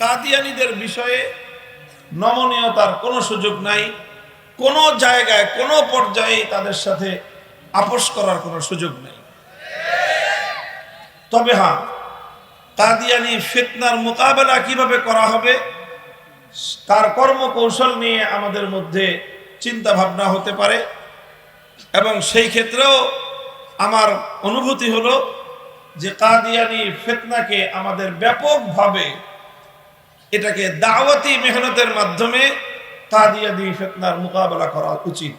কাদিয়ানিদের বিষয়ে নমনীয়তার কোনো সুযোগ নাই, কোনো জায়গায়, কোনো পর্যায়ে তাদের সাথে আপোষ করার কোনো সুযোগ নেই। তবে হ্যাঁ কাদিয়ানি ফিতনার মোকাবেলা কীভাবে করা হবে, তার কর্মকৌশল নিয়ে আমাদের মধ্যে চিন্তা ভাবনা হতে পারে, এবং সেই ক্ষেত্রেও আমার অনুভূতি হলো যে কাদিয়ানি ফিতনাকে আমাদের ব্যাপকভাবে এটাকে দাওয়াতি মেহনতের মাধ্যমে কাদিয়ানি ফেতনার মোকাবেলা করা উচিত।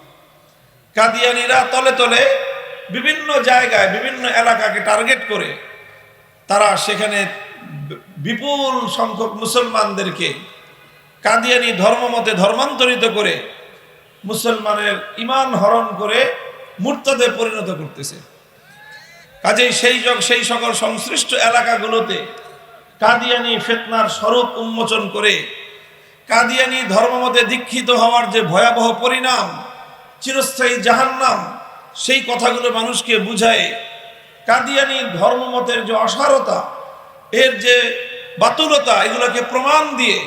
কাদিয়ানিরা তলে তলে বিভিন্ন জায়গায়, বিভিন্ন এলাকাকে টার্গেট করে তারা সেখানে বিপুল সংখ্যক মুসলমানদেরকে কাদিয়ানি ধর্মমতে ধর্মান্তরিত করে মুসলমানের ইমান হরণ করে মূর্তদে পরিণত করতেছে। কাজেই সেই সেই সকল সংশ্লিষ্ট এলাকাগুলোতে কাদিয়ানি ফেতনার স্বরূপ উন্মোচন করে কাদিয়ানি ধর্মমতে দীক্ষিত হওয়ার যে ভয়াবহ পরিণাম, চিরস্থায়ী জাহান্নাম, সেই কথাগুলো মানুষকে বুঝায়। কাদিয়ানি ধর্মমতের যে অসারতা, এর যে বাতুলতা, এগুলোকে প্রমাণ দিয়ে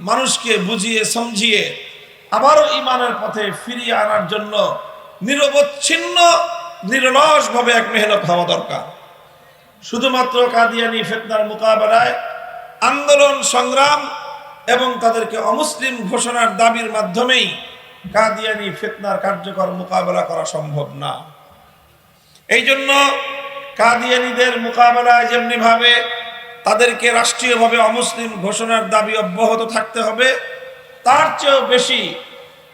মানুষকে বুঝিয়ে, সমঝিয়ে আবারও ইমানের পথে ফিরিয়ে আনার জন্য নিরবচ্ছিন্ন, নিরলসভাবে এক মেহনত হওয়া দরকার। শুধুমাত্র কাদিয়ানি ফেতনার মোকাবেলায় আন্দোলন, সংগ্রাম এবং তাদেরকে অমুসলিম ঘোষণার দাবির মাধ্যমেই কাদিয়ানি ফেতনার কার্যকর মোকাবেলা করা সম্ভব না। এই জন্য কাদিয়ানিদের মোকাবেলায় যেমনিভাবে তাদেরকে রাষ্ট্রীয়ভাবে অমুসলিম ঘোষণার দাবি অব্যাহত থাকতে হবে, তার চেয়েও বেশি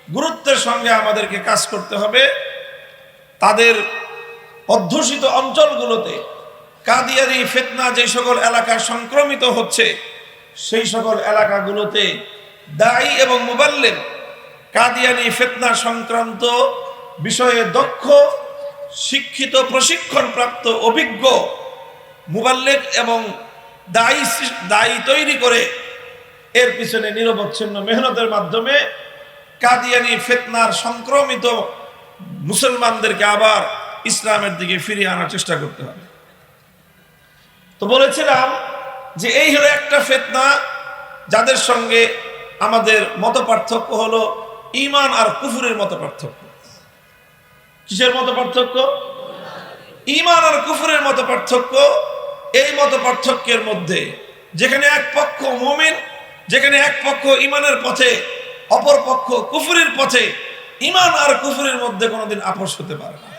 গুরুত্বের সঙ্গে আমাদেরকে কাজ করতে হবে। তাদের অধ্যুষিত অঞ্চলগুলোতে কাদিয়ানি ফেতনা যে সকল এলাকা সংক্রমিত হচ্ছে, সেই সকল এলাকাগুলোতে দায়ী এবং মোবাল্লেন কাদিয়ানি ফেতনা সংক্রান্ত বিষয়ে দক্ষ, শিক্ষিত, প্রশিক্ষণপ্রাপ্ত, অভিজ্ঞ মুবাল্লেক এবং দায়ী দায়ী তৈরি করে এর পিছনে নিরবচ্ছিন্ন মেহনতের মাধ্যমে কাদিয়ানি ফেতনার সংক্রমিত মুসলমানদেরকে আবার ইসলামের দিকে ফিরিয়ে আনার চেষ্টা করতে হবে। তো বলেছিলাম যে এই হলো একটা ফেতনা যাদের সঙ্গে আমাদের মত পার্থক্য হলো ইমান আর কুফুরের মত পার্থক্য কিসের মত পার্থক্য ইমান আর কুফুরের মত পার্থক্য এই মত পার্থক্যের মধ্যে যেখানে এক পক্ষ মুমিন, যেখানে এক পক্ষ ইমানের পথে, অপর পক্ষ কুফুরের পথে ইমান আর কুফুরের মধ্যে কোনোদিন আপোষ হতে পারে না।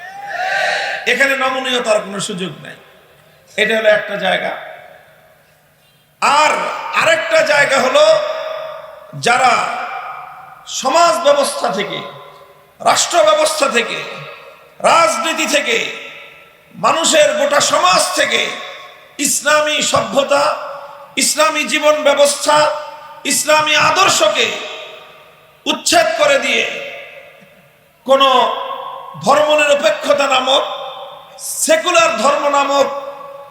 এখানে নমনীয়তার কোনো সুযোগ নাই। এটা হলো একটা জায়গা। আর আরেকটা জায়গা হলো যারা সমাজ ব্যবস্থা থেকে, রাষ্ট্র ব্যবস্থা থেকে, রাজনীতি থেকে, মানুষের গোটা সমাজ থেকে ইসলামী সভ্যতা, ইসলামী জীবন ব্যবস্থা, ইসলামী আদর্শকে উচ্ছেদ করে দিয়ে কোন ধর্মনিরপেক্ষতা নামক, সেকুলার ধর্ম নামক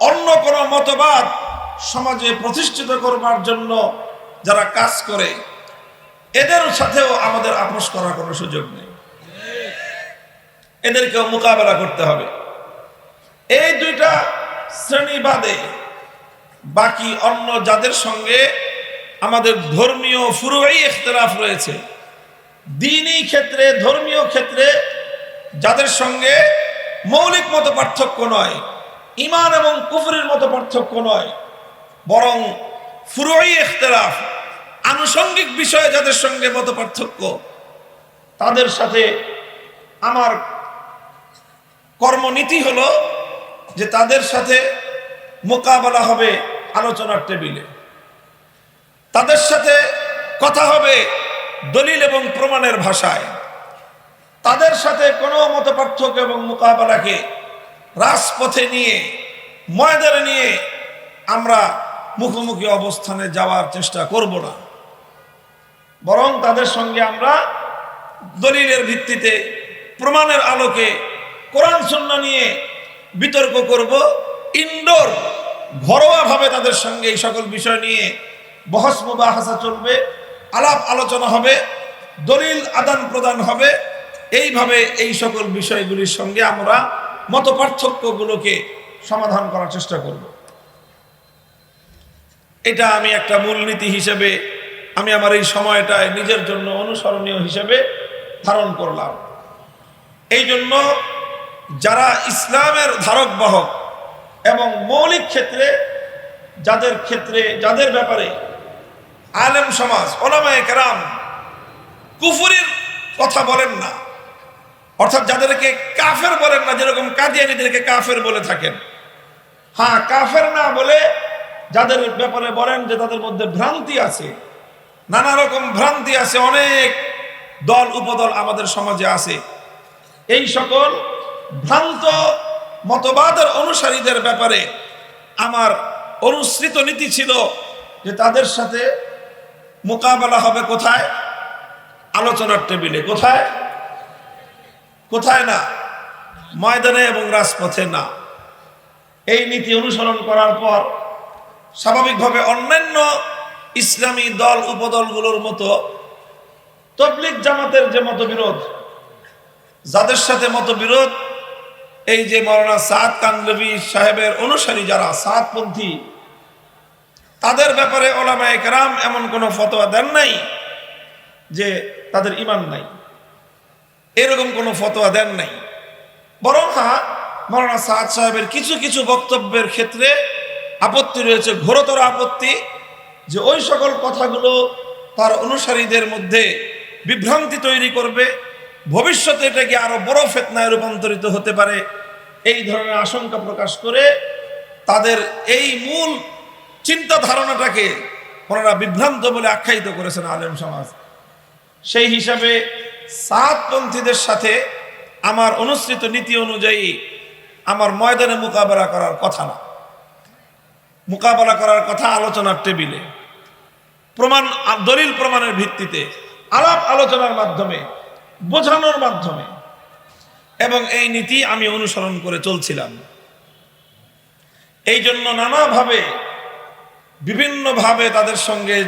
অন্য কোন মতবাদ সমাজে প্রতিষ্ঠিত করবার জন্য যারা কাজ করে, এদের সাথেও আমাদের আপোষ করার কোনো সুযোগ নেই। এদেরকেও মোকাবেলা করতে হবে। এই দুইটা শ্রেণি বাদে বাকি অন্য যাদের সঙ্গে আমাদের ধর্মীয় ফুরুয়াই ইখতলাফ রয়েছে, দিনই ক্ষেত্রে, ধর্মীয় ক্ষেত্রে যাদের সঙ্গে মৌলিক মতো পার্থক্য নয় ইমান এবং কুফরের মতো পার্থক্য নয়। বরং ফুরুয়াই ইখতলাফ আনুষঙ্গিক বিষয়ে যাদের সঙ্গে মত পার্থক্য, তাদের সাথে আমার কর্মনীতি হলো যে তাদের সাথে মোকাবেলা হবে আলোচনার টেবিলে। তাদের সাথে কথা হবে দলিল এবং প্রমাণের ভাষায়। তাদের সাথে কোনো মত পার্থক্য এবং মোকাবেলাকে রাজপথে নিয়ে, ময়দানে নিয়ে আমরা মুখোমুখি অবস্থানে যাওয়ার চেষ্টা করব না। বরং তাদের সঙ্গে আমরা দলিলের ভিত্তিতে, প্রমাণের আলোকে, কোরআন শূন্য নিয়ে বিতর্ক করব, ইনডোর ঘরোয়াভাবে তাদের সঙ্গে এই সকল বিষয় নিয়ে বহস মুবাহাসা চলবে, আলাপ আলোচনা হবে, দলিল আদান প্রদান হবে। এইভাবে এই সকল বিষয়গুলির সঙ্গে আমরা মত পার্থক্যগুলোকে সমাধান করার চেষ্টা করব। এটা আমি একটা মূলনীতি হিসেবে আমি আমার এই সময়টায় নিজের জন্য অনুসরণীয় হিসেবে ধারণ করলাম। এই জন্য যারা ইসলামের ধারক বাহক এবং মৌলিক ক্ষেত্রে যাদের ক্ষেত্রে, যাদের ব্যাপারে আলেম সমাজ, ওলামায়ে কেরাম কুফুরির কথা বলেন না, অর্থাৎ যাদেরকে কাফের বলেন না, যেরকম কাদিয়ানিদেরকে কাফের বলে থাকেন। হ্যাঁ কাফের না বলে যাদের ব্যাপারে বলেন যে তাদের মধ্যে ভ্রান্তি আছে, নানা রকম ভ্রান্তি আছে, অনেক দল উপদল আমাদের সমাজে আছে। এই সকল ভ্রান্ত মতবাদের অনুসারীদের ব্যাপারে আমার অনুসৃত নীতি ছিল যে তাদের সাথে মোকাবেলা হবে কোথায়? আলোচনার টেবিলে। কোথায়? কোথায় না? ময়দানে এবং রাজপথে না। এই নীতি অনুসরণ করার পর স্বাভাবিকভাবে অন্যান্য ইসলামী দল উপদলগুলোর মতো তবলিক জামাতের যে মতবিরোধ, যাদের সাথে মতবিরোধ, এই যে মরানা সাদ কানলবি সাহেবের অনুসারী যারা, সাদপন্থী, তাদের ব্যাপারে ওলামা একরাম এমন কোনো ফতোয়া দেন নাই যে তাদের ইমান নাই। এরকম কোনো ফতোয়া দেন নাই। বরং হ্যাঁ মৌলানা সাদ সাহেবের কিছু কিছু বক্তব্যের ক্ষেত্রে আপত্তি রয়েছে, ঘোরতর আপত্তি যে ওই সকল কথাগুলো তার অনুসারীদের মধ্যে বিভ্রান্তি তৈরি করবে, ভবিষ্যতে এটাকে আরও বড় ফেতনায় রূপান্তরিত হতে পারে, এই ধরনের আশঙ্কা প্রকাশ করে তাদের এই মূল চিন্তা ধারণাটাকে ওনারা বিভ্রান্ত বলে আখ্যায়িত করেছেন আলেম সমাজ। সেই হিসাবে সাতপন্থীদের সাথে আমার অনুসৃত নীতি অনুযায়ী আমার ময়দানে মোকাবেলা করার কথা না। মোকাবেলা করার কথা আলোচনার টেবিলে। প্রমাণ, দলিল প্রমাণের ভিত্তিতে আলাপ আলোচনার মাধ্যমে, বোঝানোর মাধ্যমে এবং এই নীতি আমি অনুসরণ করে চলছিলাম। এই জন্য নানাভাবে, বিভিন্নভাবে তাদের সঙ্গে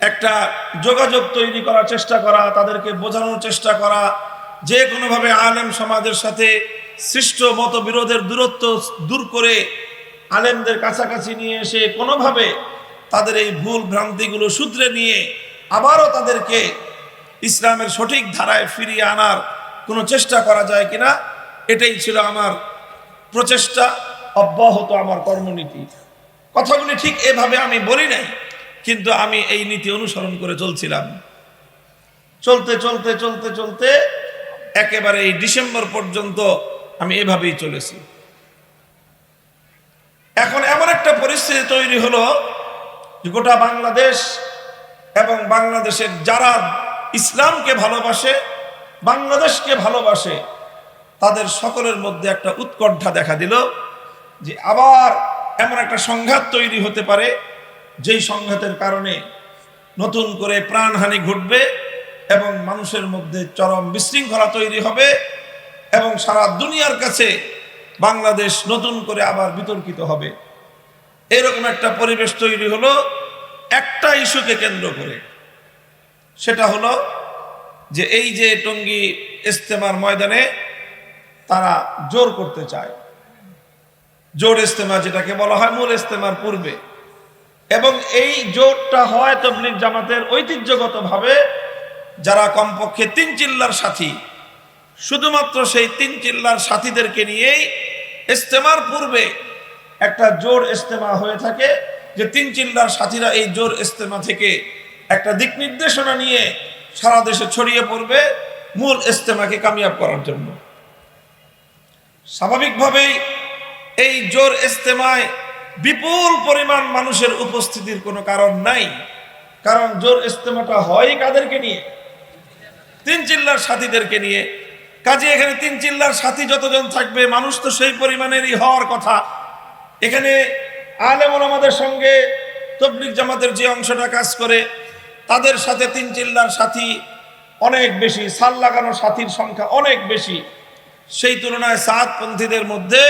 একটা যোগাযোগ তৈরি করার চেষ্টা করা, তাদেরকে বোঝানোর চেষ্টা করা যে কোনোভাবে আলেম সমাজের সাথে সৃষ্ট মতবিরোধের দূরত্ব দূর করে আলেমদের কাছাকাছি নিয়ে এসে কোনোভাবে তাদের এই ভুল ভ্রান্তিগুলো সূত্রে নিয়ে আবারও তাদেরকে ইসলামের সঠিক ধারায় ফিরিয়ে আনার কোনো চেষ্টা করা যায় কিনা, এটাই ছিল আমার প্রচেষ্টা, অব্যাহত আমার কর্মনীতি। কথাগুলি ঠিক এভাবে আমি বলি নাই, কিন্তু আমি এই নীতি অনুসরণ করে চলছিলাম। চলতে চলতে চলতে চলতে একেবারে এই ডিসেম্বর পর্যন্ত আমি এভাবেই চলেছি। এখন এমন একটা পরিস্থিতি তৈরি হলো গোটা বাংলাদেশ এবং বাংলাদেশের যারা ইসলামকে ভালোবাসে, বাংলাদেশকে ভালোবাসে, তাদের সকলের মধ্যে একটা উৎকণ্ঠা দেখা দিল যে আবার এমন একটা সংঘাত তৈরি হতে পারে, যেই সংঘাতের কারণে নতুন করে প্রাণহানি ঘটবে এবং মানুষের মধ্যে চরম বিশৃঙ্খলা তৈরি হবে এবং সারা দুনিয়ার কাছে বাংলাদেশ নতুন করে আবার বিতর্কিত হবে। এরকম একটা পরিবেশ তৈরি হলো একটা ইস্যুকে কেন্দ্র করে। সেটা হলো যে এই যে টঙ্গী ইস্তেমার ময়দানে তারা জোর করতে চায়। জোর ইস্তেমা যেটাকে বলা হয় মূল ইস্তেমার পূর্বে। এবং এই জোরটা হয় তবলিগ জামাতের ঐতিহ্যগতভাবে যারা কমপক্ষে তিন চিল্লার সাথী, শুধুমাত্র সেই তিন চিল্লার সাথীদেরকে নিয়েই ইস্তেমার পূর্বে একটা জোর ইস্তেমা হয়ে থাকে যে তিন চিল্লার সাথীরা এই জোর ইস্তেমা থেকে একটা দিক নির্দেশনা নিয়ে সারা দেশে ছড়িয়ে পড়বে মূল ইস্তেমাকে কামিয়াব করার জন্য। স্বাভাবিকভাবেই এই জোর ইস্তেমায় বিপুল পরিমাণ মানুষের উপস্থিতির কোনো কারণ নাই, কারণ জোর ইস্তেমাটা হয় কাদেরকে নিয়ে? তিন চিল্লার সাথীদেরকে নিয়ে। কাজে এখানে তিন চিল্লার সাথী যতজন থাকবে, মানুষ তো সেই পরিমাণেরই হওয়ার কথা। এখানে আলেমন আমাদের সঙ্গে তবলিক জামাতের যে অংশটা কাজ করে, তাদের সাথে তিন চিল্লার সাথী অনেক বেশি, সাল লাগানো সাথীর সংখ্যা অনেক বেশি। সেই তুলনায় সাতপন্থীদের মধ্যে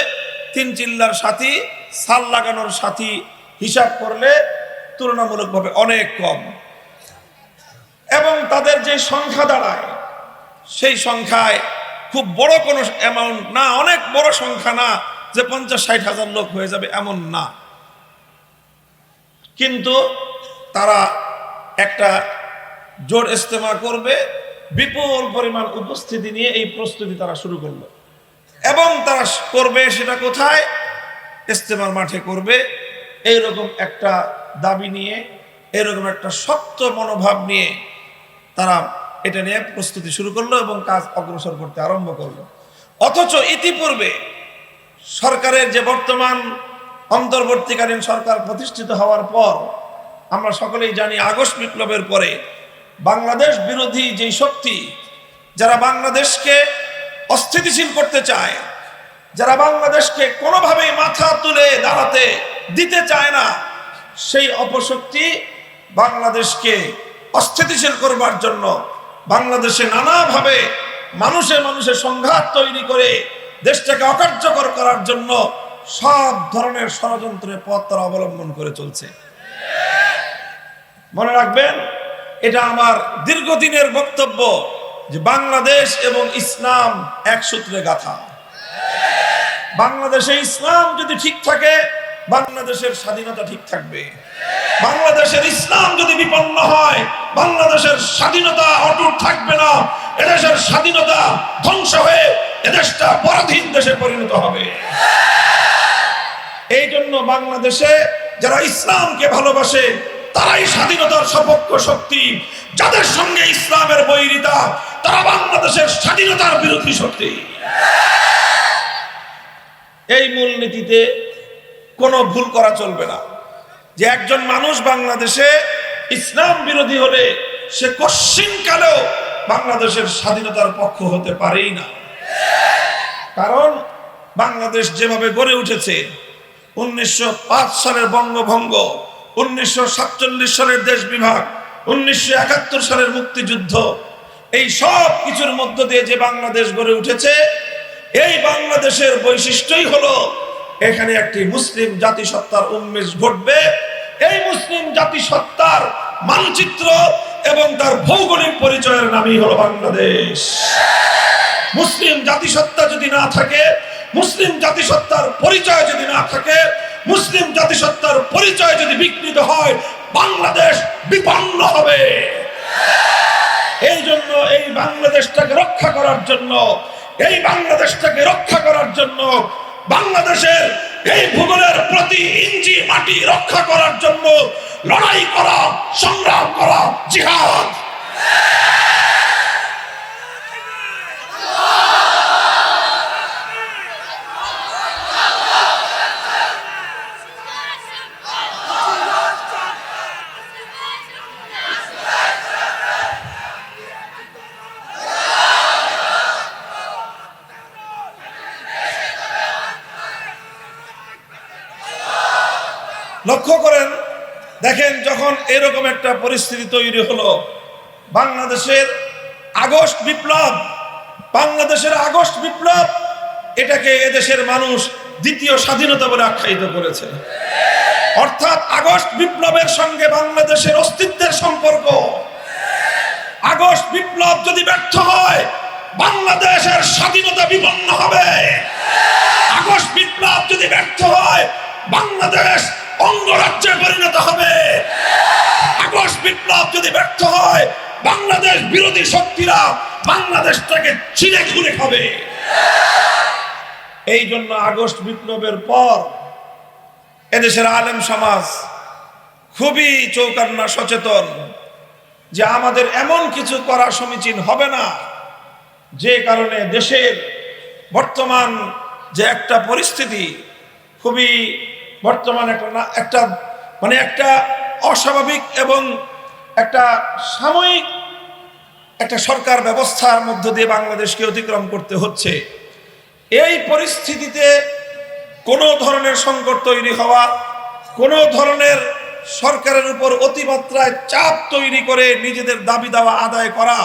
তিন চিল্লার সাথী, সাল লাগানোর সাথী হিসাব করলে তুলনামূলকভাবে অনেক কম। এবং তাদের যে সংখ্যা দাঁড়ায়, সেই সংখ্যায় খুব বড় কোনো অ্যামাউন্ট না, অনেক বড় সংখ্যা না যে পঞ্চাশ ষাট হাজার লোক হয়ে যাবে, এমন না। কিন্তু তারা একটা জোর ইস্তেমা করবে, বিপুল পরিমাণ উপস্থিতি নিয়ে এই প্রস্তুতি তারা শুরু করল। এবং তারা করবে সেটা কোথায়? ইস্তেমার মাঠে করবে। এইরকম একটা দাবি নিয়ে এরকম একটা শক্ত মনোভাব নিয়ে তারা এটা নিয়ে প্রস্তুতি শুরু করল এবং কাজ অগ্রসর করতে আরম্ভ করল। অথচ ইতিপূর্বে সরকারের যে বর্তমান অন্তর্বর্তীকালীন সরকার প্রতিষ্ঠিত হওয়ার পর, আমরা সকলেই জানি আগস্ট বিপ্লবের পরে বাংলাদেশ বিরোধী যেই শক্তি, যারা বাংলাদেশকে অস্থিতিশীল করতে চায়, যারা বাংলাদেশকে কোনোভাবেই মাথা তুলে দাঁড়াতে দিতে চায় না, সেই অপশক্তি বাংলাদেশকে অস্থিতিশীল করবার জন্য বাংলাদেশে নানাভাবে মানুষে মানুষে সংঘাত তৈরি করে দেশটাকে অকার্যকর করার জন্য সব ধরনের ষড়যন্ত্রের পথ তারা অবলম্বন করে চলছে। মনে রাখবেন, এটা আমার দীর্ঘদিনের বক্তব্য যে বাংলাদেশ এবং ইসলাম এক সূত্রে গাথা। বাংলাদেশে ইসলাম যদি ঠিক থাকে বাংলাদেশের স্বাধীনতা ঠিক থাকবে। বাংলাদেশের ইসলাম যদি বিপন্ন হয়, বাংলাদেশের স্বাধীনতা অটুট থাকবে না। এদেশের স্বাধীনতা ধ্বংস হয়ে এদেশটা পরাধীন দেশে পরিণত হবে। এই জন্য বাংলাদেশে যারা ইসলামকে ভালোবাসে, তারাই স্বাধীনতার সপক্ষ শক্তি। যাদের সঙ্গে ইসলামের বৈরিতা, তারা বাংলাদেশের স্বাধীনতার বিরোধী শক্তি। এই মূলনীতিতে কোনো ভুল করা চলবে না। যে একজন মানুষ বাংলাদেশে ইসলাম বিরোধী হলে সে কশ্চিনকালেও বাংলাদেশের স্বাধীনতার পক্ষ হতে পারেই না। কারণ বাংলাদেশ যেভাবে গড়ে উঠেছে, উনিশশো পাঁচ সালের বঙ্গভঙ্গ, উনিশশো সাতচল্লিশ সালের দেশ বিভাগ, উনিশশো একাত্তর সালের মুক্তিযুদ্ধ, এই সব কিছুর মধ্য দিয়ে যে বাংলাদেশ গড়ে উঠেছে, এই বাংলাদেশের বৈশিষ্ট্যই হলো এখানে একটি মুসলিম জাতিসত্তার উন্মেষ ঘটবে। এই মুসলিম জাতিসত্তার মানচিত্র এবং তার ভৌগোলিক পরিচয়ের নামই হলো বাংলাদেশ। মুসলিম জাতিসত্তা যদি না থাকে, মুসলিম জাতিসত্তার পরিচয় যদি না থাকে, মুসলিম জাতিসত্তার পরিচয় যদি বিকৃত হয়, বাংলাদেশ বিপন্ন হবে। এই জন্য এই বাংলাদেশটাকে রক্ষা করার জন্য, এই বাংলাদেশটাকে রক্ষা করার জন্য বাংলাদেশের এই ভূগোলের প্রতি ইঞ্চি মাটি রক্ষা করার জন্য লড়াই করা সংগ্রাম করা জিহাদ। যখন এরকম একটা পরিস্থিতি তৈরি হলো, বাংলাদেশের আগস্ট বিপ্লব, বাংলাদেশের আগস্ট বিপ্লব, এটাকে এদেশের মানুষ দ্বিতীয় স্বাধীনতা বলে আখ্যায়িত করেছে। অর্থাৎ আগস্ট বিপ্লবের সঙ্গে বাংলাদেশের অস্তিত্বের সম্পর্ক। আগস্ট বিপ্লব যদি ব্যর্থ হয়, বাংলাদেশের স্বাধীনতা বিপন্ন হবে। আগস্ট বিপ্লব যদি ব্যর্থ হয়, বাংলাদেশ অঙ্গরাজ্যে পরিণত হবে। আগস্ট বিপ্লব যদি ব্যর্থ হয়, বাংলাদেশ বিরোধী শক্তিরা বাংলাদেশটাকে ছিঁড়ে খুলে খাবে। এই জন্য আগস্ট বিপ্লবের পর এদেশের আলেম সমাজ খুবই চৌকান্না সচেতন যে আমাদের এমন কিছু করা সমীচীন হবে না, যে কারণে দেশের বর্তমান যে একটা পরিস্থিতি খুবই বর্তমান একটা না, একটা মানে একটা অস্বাভাবিক এবং একটা সাময়িক একটা সরকার ব্যবস্থার মধ্য দিয়ে বাংলাদেশকে অতিক্রম করতে হচ্ছে। এই পরিস্থিতিতে কোনো ধরনের সংকট তৈরি হওয়া, কোনো ধরনের সরকারের উপর অতিমাত্রায় চাপ তৈরি করে নিজেদের দাবি দাওয়া আদায় করা,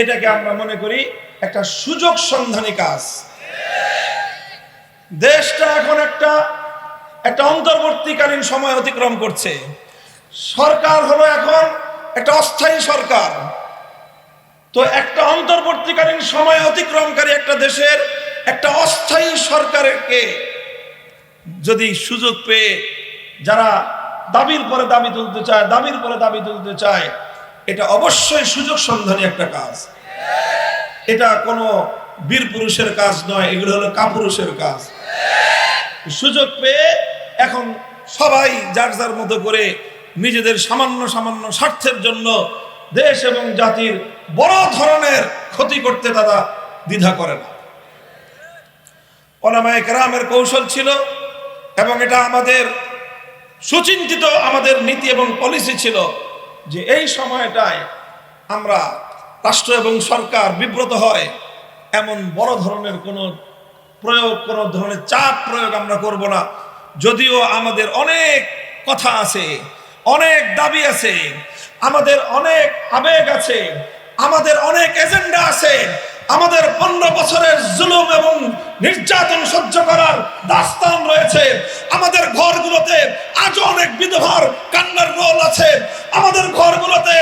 এটাকে আমরা মনে করি একটা সুযোগ সন্ধানী কাজ। দেশটা এখন একটা একটা অন্তর্বর্তীকালীন সময় অতিক্রম করছে। সরকার হলো এখন একটা অস্থায়ী সরকার। তো একটা অন্তর্বর্তীকালীন সময় অতিক্রমকারী একটা দেশের একটা অস্থায়ী সরকারকে যদি সুযোগ পেয়ে যারা দাবির পরে দাবি তুলতে চায়, দাবির পরে দাবি তুলতে চায়, এটা অবশ্যই সুযোগ সন্ধানী একটা কাজ। এটা কোনো বীর পুরুষের কাজ নয়, এগুলো হলো কাপুরুষের কাজ। সুযোগ পেয়ে এখন সবাই যার যার মতো করে নিজেদের সামান্য সামান্য স্বার্থের জন্য দেশ এবং জাতির বড় ধরনের ক্ষতি করতে তারা দ্বিধা করে না। অনামায় কেরামের কৌশল ছিল এবং এটা আমাদের সুচিন্তিত আমাদের নীতি এবং পলিসি ছিল যে এই সময়টায় আমরা রাষ্ট্র এবং সরকার বিব্রত হয়, এমন বড় ধরনের কোনো প্রয়োগ, কোনো ধরনের চাপ প্রয়োগ আমরা করব না। যদিও আমাদের অনেক কথা আছে, অনেক দাবি আছে, আমাদের অনেক আবেগ আছে, আমাদের অনেক এজেন্ডা আছে, আমাদের পনেরো বছরের জুলুম এবং নির্যাতন সহ্য করার দাস্তান রয়েছে। আমাদের ঘরগুলোতে আজও অনেক বিধবার কান্নার রোল আছে। আমাদের ঘরগুলোতে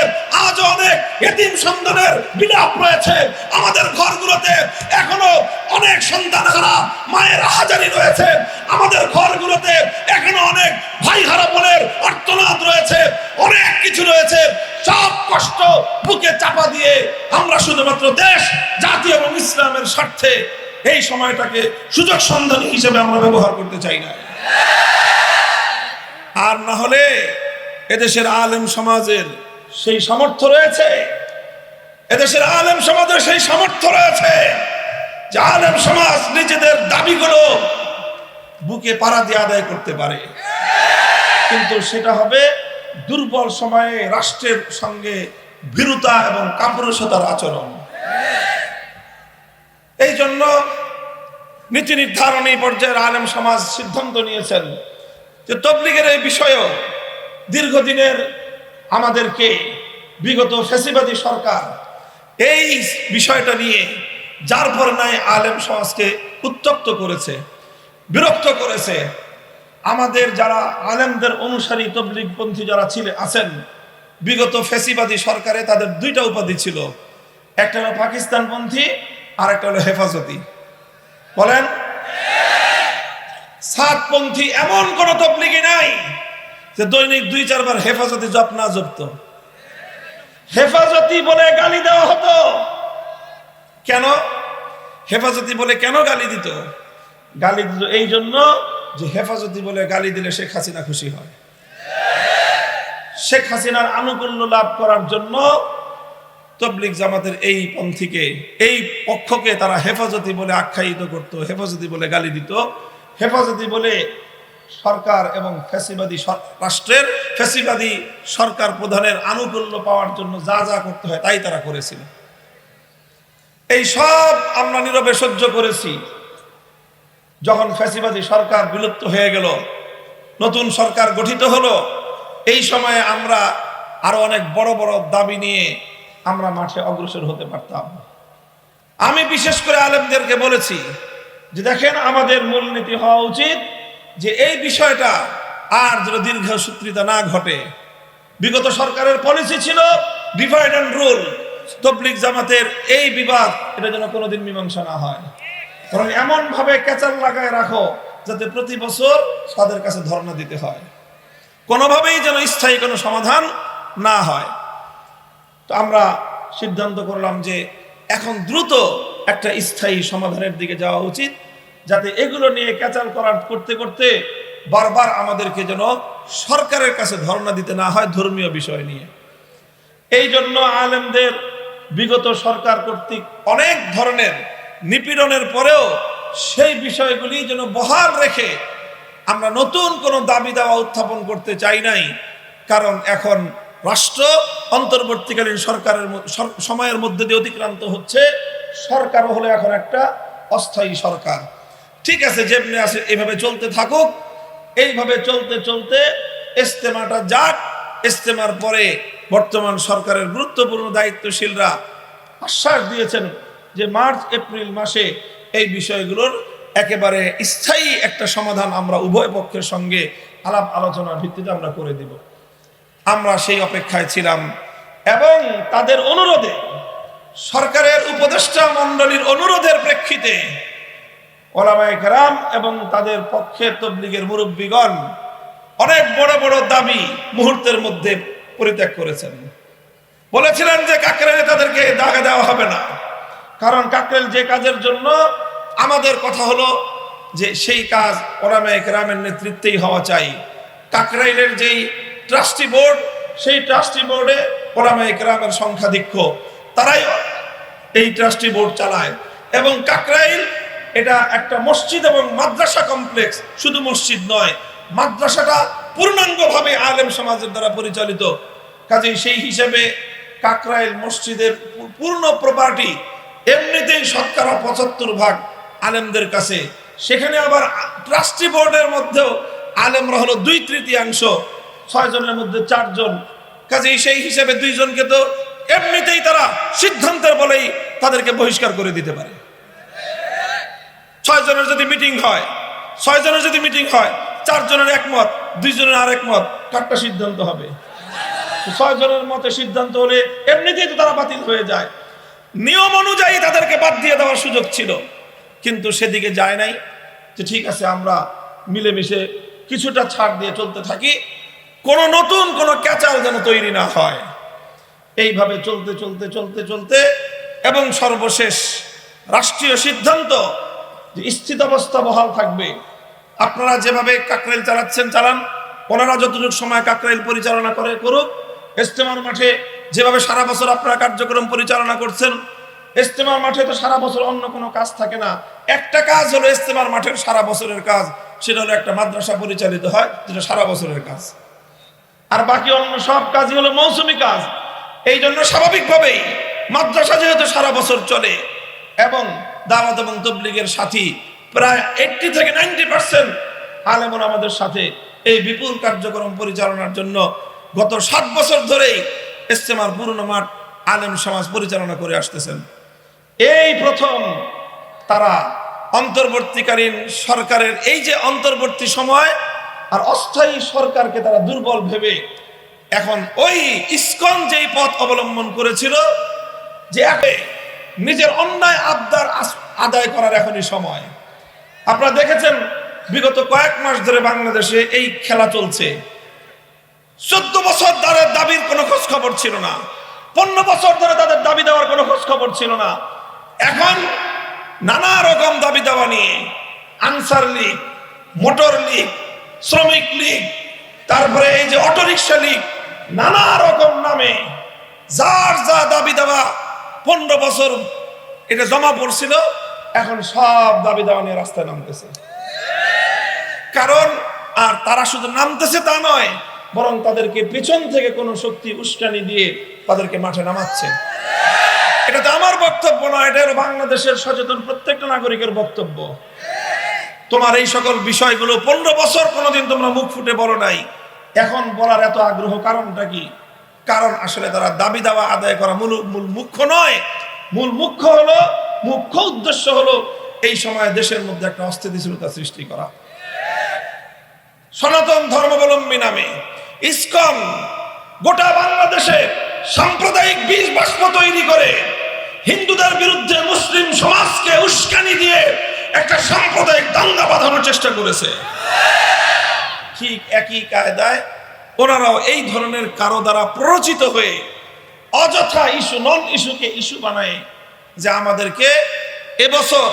আজও অনেক এতিম সন্তানের বিলাপ রয়েছে। আমাদের ঘরগুলোতে এখনও অনেক সন্তান হারা মায়ের হাজারি রয়েছে। আমাদের ঘরগুলোতে এখনও অনেক ভাই হারা বোনের অর্থনাদ রয়েছে। অনেক কিছু রয়েছে। সব কষ্ট বুকে চাপা দিয়ে আমরা শুধুমাত্র দেশ, জাতি এবং ইসলামের স্বার্থে এই সময়টাকে সুযোগ সন্ধানী হিসেবে আমরা ব্যবহার করতে চাই না। আর না হলে এদেশের আলেম সমাজের সেই সামর্থ্য রয়েছে। এদেশের আলেম সমাজের সেই সামর্থ্য রয়েছে যে আলেম সমাজ নিজেদের দাবিগুলো বুকে পাড়া দিয়ে আদায় করতে পারে। কিন্তু সেটা হবে দুর্বল সময়ে রাষ্ট্রের সঙ্গে ভীরুতা এবং কাপুরুষতার আচরণ। এই জন্য নীতি নির্ধারণী পর্যায়ের আলেম সমাজ সিদ্ধান্ত নিয়েছেন যে তবলিগের এই বিষয়েও দীর্ঘদিনের আমাদেরকে বিগত ফেসিবাদী সরকার এই বিষয়টা নিয়ে যার পর নাই আলেম সমাজকে উত্তপ্ত করেছে, বিরক্ত করেছে। আমাদের যারা আলেমদের অনুসারী তবলিগপন্থী যারা ছিলেন আছেন, বিগত ফেসিবাদী সরকারে তাদের দুইটা উপাধি ছিল। একটা হলো পাকিস্তানপন্থী আর একটা হলো হেফাজতি। বলেন? সাতপন্থী এমন কোন তবলিগি নাই যে দৈনিক দুই চারবার হেফাজতি জপ না জপত হেফাজতি বলে গালি দেওয়া হতো। কেন? হেফাজতি বলে কেন গালি দিত? গালি দিত এই জন্য যে হেফাজতি বলে গালি দিলে শেখ হাসিনা খুশি হয়। শেখ হাসিনার আনুকূল্য লাভ করার জন্য তবলিক জামাতের এই পন্থীকে, এই পক্ষকে তারা হেফাজতি বলে আখ্যায়িত করত, হেফাজতি বলে গালি দিত। হেফাজতি বলে সরকার এবং ফ্যাসিবাদী রাষ্ট্রের ফ্যাসিবাদী সরকার প্রধানের আনুকূল্য পাওয়ার জন্য যা যা করতে হয় তাই তারা করেছিল। এই সব আমরা নীরবে সহ্য করেছি। যখন ফ্যাসিবাদী সরকার বিলুপ্ত হয়ে গেল, নতুন সরকার গঠিত হলো, এই সময়ে আমরা আরও অনেক বড় বড় দাবি নিয়ে আমরা মাঠে অগ্রসর হতে পারতাম। আমি বিশেষ করে আলেমদেরকে বলেছি যে দেখেন আমাদের মূলনীতি হওয়া উচিত যে এই বিষয়টা আর যেন দীর্ঘ সূত্রিতা না ঘটে। বিগত সরকারের পলিসি ছিল ডিভাইড অ্যান্ড রুল তবলিক জামাতের এই বিবাদ, এটা যেন কোনোদিন মীমাংসা না হয়। কারণ এমন ভাবে কেচাল লাগায় রাখো যাতে প্রতি বছর তাদের কাছে ধর্ণা দিতে হয়। কোনোভাবেই যেন স্থায়ী কোনো সমাধান না হয়। তো আমরা সিদ্ধান্ত করলাম যে এখন দ্রুত একটা স্থায়ী সমাধানের দিকে যাওয়া উচিত, যাতে এগুলো নিয়ে ক্যাচাল করার করতে করতে বারবার আমাদেরকে যেন সরকারের কাছে ধর্ণা দিতে না হয় ধর্মীয় বিষয় নিয়ে। এই জন্য আলেমদের বিগত সরকার কর্তৃক অনেক ধরনের নিপীড়নের পরেও সেই বিষয়গুলি যেন বহাল রেখে আমরা নতুন কোনো দাবি দাওয়া উত্থাপন করতে চাই নাই, কারণ এখন রাষ্ট্র অন্তর্বর্তীকালীন সরকারের সময়ের মধ্যে দিয়ে অতিক্রান্ত হচ্ছে। সরকারও হলো এখন একটা অস্থায়ী সরকার। ঠিক আছে, যেমনি আছে, এভাবে চলতে থাকুক। এইভাবে চলতে চলতে ইস্তেমাটা যাক। ইস্তেমার পরে বর্তমান সরকারের গুরুত্বপূর্ণ দায়িত্বশীলরা আশ্বাস দিয়েছেন যে মার্চ, এপ্রিল মাসে এই বিষয়গুলোর একেবারে স্থায়ী একটা সমাধান আমরা উভয় পক্ষের সঙ্গে আলাপ আলোচনার ভিত্তিতে আমরা করে দিব। আমরা সেই অপেক্ষায় ছিলাম এবং তাদের অনুরোধে, সরকারের উপদেষ্টা মণ্ডলীর অনুরোধের প্রেক্ষিতে ওলামায়ে কেরাম এবং তাদের পক্ষে তবলিগের মুরব্বীগণ অনেক বড় বড় দাবি মুহূর্তের মধ্যে পরিত্যাগ করেছেন। বলেছিলেন যে কাকরাইলে তাদেরকে দাগা দেওয়া হবে না। কারণ কাকরাইল যে কাজের জন্য আমাদের কথা হলো যে সেই কাজ ওরামে একরামের নেতৃত্বেই হওয়া চাই। কাকরাইলের যেই ট্রাস্টি বোর্ড সেই ট্রাস্টি বোর্ডে ওরামে একরামের সংখ্যাধিক্য তারাই এই ট্রাস্টি বোর্ড চালায়। এবং কাকরাইল এটা একটা মসজিদ এবং মাদ্রাসা কমপ্লেক্স শুধু মসজিদ নয়, মাদ্রাসাটা পূর্ণাঙ্গভাবে আলেম সমাজের দ্বারা পরিচালিত। কাজেই সেই হিসেবে কাকরাইল মসজিদের পূর্ণ প্রপার্টি এমনিতেই শতকরা পঁচাত্তর ভাগ আলেমদের কাছে। সেখানে আবার ট্রাস্টি বোর্ডের মধ্যেও আলেমরা হলো দুই তৃতীয়াংশ ছয় জনের মধ্যে চারজন। কাজেই সেই হিসেবে দুইজনকে তো এমনিতেই তারা সিদ্ধান্তের বলেই তাদেরকে বহিষ্কার করে দিতে পারে। ছয় জনের যদি মিটিং হয় ছয় জনের যদি মিটিং হয়, চারজনের একমত, দুইজনের আর একমত, কারটা সিদ্ধান্ত হবে? ছয় জনের মতে সিদ্ধান্ত হলে এমনিতেই তো তারা বাতিল হয়ে যায়। নিয়ম অনুযায়ী তাদেরকে বাদ দিয়ে দেওয়ার সুযোগ ছিল। কিন্তু সেদিকে যায় নাই যে ঠিক আছে, আমরা মিলেমিশে কিছুটা ছাড় দিয়ে চলতে থাকি। কোনো নতুন কোনো ক্যাচাল যেন তৈরি না হয়। এইভাবে চলতে চলতে চলতে চলতে এবং সর্বশেষ রাষ্ট্রীয় সিদ্ধান্ত যে স্থিতাবস্থা বহাল থাকবে। আপনারা যেভাবে কাকরাইল চালাচ্ছেন, চালান। ওনারা যতটুকু সময় কাকরাইল পরিচালনা করে, করুক। ইস্তেমার মাঠে যেভাবে সারা বছর আপনারা কার্যক্রম পরিচালনা করছেন, ইস্তেমার মাঠে তো সারা বছর অন্য কোনো কাজ থাকে না। একটা কাজ হলো ইস্তেমার মাঠের সারা বছরের কাজ, সেটা হলো একটা মাদ্রাসা পরিচালিত হয়, যেটা সারা বছরের কাজ। আর বাকি অন্য সব কাজই হলো মৌসুমি কাজ। এই জন্য স্বাভাবিকভাবেই মাদ্রাসা যেহেতু সারা বছর চলে এবং দাওয়াত এবং তবলিগের সাথী প্রায় এইটটি থেকে নাইনটি পার্সেন্ট আলেমন আমাদের সাথে এই বিপুল কার্যক্রম পরিচালনার জন্য গত সাত বছর ধরেই ইস্তেমার পুরনো মাঠ আলেম সমাজ পরিচালনা করে আসতেছেন। এই প্রথম তারা অন্তর্বর্তীকালীন সরকারের এই যে অন্তর্বর্তী সময় আর অস্থায়ী সরকারকে তারা দুর্বল ভেবে এখন ওই ইস্কন যেই পথ অবলম্বন করেছিল, যে একে নিজের অন্যায় আবদার আদায় করার এখনই সময়। আপনারা দেখেছেন, বিগত কয়েক মাস ধরে বাংলাদেশে এই খেলা চলছে। চোদ্দ বছর তাদের দাবির কোনো খোঁজ খবর ছিল না। পনেরো বছর ধরে তাদের দাবি দেওয়ার কোনো খোঁজ খবর ছিল না। এখন নানা রকম দাবি দেওয়া নিয়ে আনসার লীগ, মোটর লীগ শ্রমিক লীগ, তারপরে এই যে অটোরিকশা লীগ, নানা রকম নামে যার যা দাবি দেওয়া পনেরো বছর এটা জমা পড়ছিল, এখন সব দাবি দেওয়া নিয়ে রাস্তায় নামতেছে। কারণ আর তারা শুধু নামতেছে তা নয়, বরং তাদেরকে পেছন থেকে কোনো শক্তি উস্কানি দিয়ে তাদেরকে মাঠে নামাচ্ছে। এটা তো আমার বক্তব্য নয়, এটা হলো বাংলাদেশের সচেতন প্রত্যেকটা নাগরিকের বক্তব্য। তোমার এই সকল বিষয়গুলো পনেরো বছর কোনোদিন তোমরা মুখ ফুটে বলো নাই। এখন বলার এত আগ্রহ কারণটা কি? কারণ আসলে তারা দাবি দাওয়া আদায় করা মূল মূল মুখ্য নয়। মূল মুখ্য হলো, মুখ্য উদ্দেশ্য হলো এই সময় দেশের মধ্যে একটা অস্থিতিশীলতা সৃষ্টি করা। সনাতন ধর্মাবলম্বী নামে ইসকন গোটা বাংলাদেশে সাম্প্রদায়িক বীজ বাষ্প তৈরি করে হিন্দুদের বিরুদ্ধে মুসলিম সমাজকে উস্কানি দিয়ে একটা সাম্প্রদায়িক দাঙ্গা বাঁধানোর চেষ্টা করেছে। ঠিক একই কায়দায় ওনারাও এই ধরনের কারও দ্বারা প্ররোচিত হয়ে অযথা ইস্যু নন ইস্যুকে ইস্যু বানায় যে আমাদেরকে এবছর